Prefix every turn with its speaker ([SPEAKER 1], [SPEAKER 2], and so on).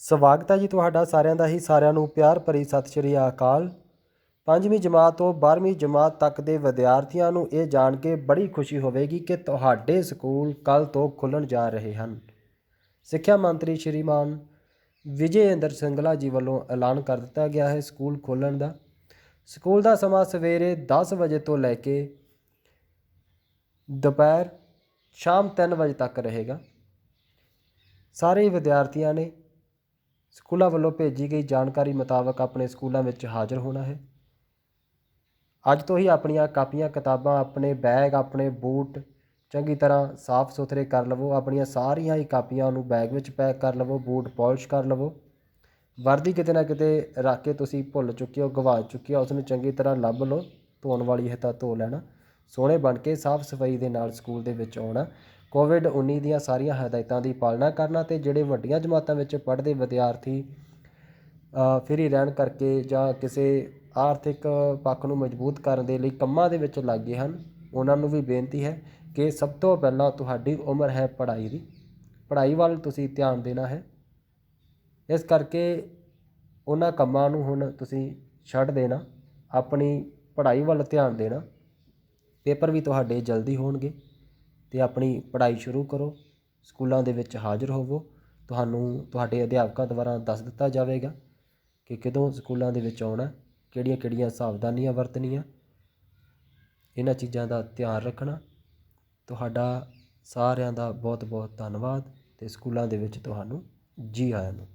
[SPEAKER 1] ਸਵਾਗਤ ਹੈ ਜੀ ਤੁਹਾਡਾ ਸਾਰਿਆਂ ਦਾ ਹੀ, ਸਾਰਿਆਂ ਨੂੰ ਪਿਆਰ ਭਰੀ ਸਤਿ ਸ਼੍ਰੀ ਅਕਾਲ। ਪੰਜਵੀਂ ਜਮਾਤ ਤੋਂ 12ਵੀਂ ਜਮਾਤ ਤੱਕ ਦੇ ਵਿਦਿਆਰਥੀਆਂ ਨੂੰ ਇਹ ਜਾਣ ਕੇ ਬੜੀ ਖੁਸ਼ੀ ਹੋਵੇਗੀ ਕਿ ਤੁਹਾਡੇ ਸਕੂਲ ਕੱਲ ਤੋਂ ਖੁੱਲਣ ਜਾ ਰਹੇ ਹਨ। ਸਿੱਖਿਆ ਮੰਤਰੀ ਸ਼੍ਰੀਮਾਨ ਵਿਜੇ ਇੰਦਰ ਸਿੰਗਲਾ ਜੀ ਵੱਲੋਂ ਐਲਾਨ ਕਰ ਦਿੱਤਾ ਗਿਆ ਹੈ ਸਕੂਲ ਖੋਲ੍ਹਣ ਦਾ। ਸਕੂਲ ਦਾ ਸਮਾਂ ਸਵੇਰੇ 10 ਵਜੇ ਤੋਂ ਲੈ ਕੇ ਦੁਪਹਿਰ ਸ਼ਾਮ 3 ਵਜੇ ਤੱਕ ਰਹੇਗਾ। ਸਾਰੇ ਵਿਦਿਆਰਥੀਆਂ ਨੇ ਸਕੂਲਾਂ ਵੱਲੋਂ ਭੇਜੀ ਗਈ ਜਾਣਕਾਰੀ ਮੁਤਾਬਕ ਆਪਣੇ ਸਕੂਲਾਂ ਵਿੱਚ ਹਾਜ਼ਰ ਹੋਣਾ ਹੈ। ਅੱਜ ਤੋਂ ਹੀ ਆਪਣੀਆਂ ਕਾਪੀਆਂ, ਕਿਤਾਬਾਂ, ਆਪਣੇ ਬੈਗ, ਆਪਣੇ ਬੂਟ ਚੰਗੀ ਤਰ੍ਹਾਂ ਸਾਫ਼ ਸੁਥਰੇ ਕਰ ਲਵੋ। ਆਪਣੀਆਂ ਸਾਰੀਆਂ ਹੀ ਕਾਪੀਆਂ ਨੂੰ ਬੈਗ ਵਿੱਚ ਪੈਕ ਕਰ ਲਵੋ, ਬੂਟ ਪਾਲਿਸ਼ ਕਰ ਲਵੋ। ਵਰਦੀ ਕਿਤੇ ਨਾ ਕਿਤੇ ਰੱਖ ਕੇ ਤੁਸੀਂ ਭੁੱਲ ਚੁੱਕੇ ਹੋ, ਗਵਾ ਚੁੱਕੇ ਹੋ ਉਸ ਨੂੰ ਚੰਗੀ ਤਰ੍ਹਾਂ ਲੱਭ ਲਓ। ਧੋਣ ਵਾਲੀ ਹੈ ਤਾਂ ਧੋ ਲੈਣਾ। ਸੋਹਣੇ ਬਣ ਕੇ ਸਾਫ਼ ਸਫ਼ਾਈ ਦੇ ਨਾਲ ਸਕੂਲ ਦੇ ਵਿੱਚ ਆਉਣਾ। ਕੋਵਿਡ 19 ਦੀਆਂ ਸਾਰੀਆਂ ਹਦਾਇਤਾਂ ਦੀ ਪਾਲਣਾ ਕਰਨਾ ਤੇ ਜਿਹੜੇ ਵੱਡੀਆਂ ਜਮਾਤਾਂ ਵਿੱਚ ਪੜ੍ਹਦੇ ਵਿਦਿਆਰਥੀ ਫਰੀ ਰਹਿਣ ਕਰਕੇ ਜਾਂ ਕਿਸੇ ਆਰਥਿਕ ਪੱਖ ਨੂੰ ਮਜ਼ਬੂਤ ਕਰਨ ਦੇ ਲਈ ਕੰਮਾਂ ਦੇ ਵਿੱਚ ਲੱਗੇ ਹਨ, ਉਹਨਾਂ ਨੂੰ ਵੀ ਬੇਨਤੀ ਹੈ ਕਿ ਸਭ ਤੋਂ ਪਹਿਲਾਂ ਤੁਹਾਡੀ ਉਮਰ ਹੈ ਪੜ੍ਹਾਈ ਦੀ। ਪੜ੍ਹਾਈ ਵੱਲ ਤੁਸੀਂ ਧਿਆਨ ਦੇਣਾ ਹੈ। ਇਸ ਕਰਕੇ ਉਹਨਾਂ ਕੰਮਾਂ ਨੂੰ ਹੁਣ ਤੁਸੀਂ ਛੱਡ ਦੇਣਾ, ਆਪਣੀ ਪੜ੍ਹਾਈ ਵੱਲ ਧਿਆਨ ਦੇਣਾ। ਪੇਪਰ ਵੀ ਤੁਹਾਡੇ ਜਲਦੀ ਹੋਣਗੇ। ਅਤੇ ਆਪਣੀ ਪੜ੍ਹਾਈ ਸ਼ੁਰੂ ਕਰੋ, ਸਕੂਲਾਂ ਦੇ ਵਿੱਚ ਹਾਜ਼ਰ ਹੋਵੋ। ਤੁਹਾਨੂੰ ਤੁਹਾਡੇ ਅਧਿਆਪਕਾਂ ਦੁਆਰਾ ਦੱਸ ਦਿੱਤਾ ਜਾਵੇਗਾ ਕਿ ਕਦੋਂ ਸਕੂਲਾਂ ਦੇ ਵਿੱਚ ਆਉਣਾ, ਕਿਹੜੀਆਂ ਕਿਹੜੀਆਂ ਸਾਵਧਾਨੀਆਂ ਵਰਤਣੀਆਂ, ਇਹਨਾਂ ਚੀਜ਼ਾਂ ਦਾ ਧਿਆਨ ਰੱਖਣਾ। ਤੁਹਾਡਾ ਸਾਰਿਆਂ ਦਾ ਬਹੁਤ ਬਹੁਤ ਧੰਨਵਾਦ ਅਤੇ ਸਕੂਲਾਂ ਦੇ ਵਿੱਚ ਤੁਹਾਨੂੰ ਜੀ ਆਇਆਂ ਨੂੰ।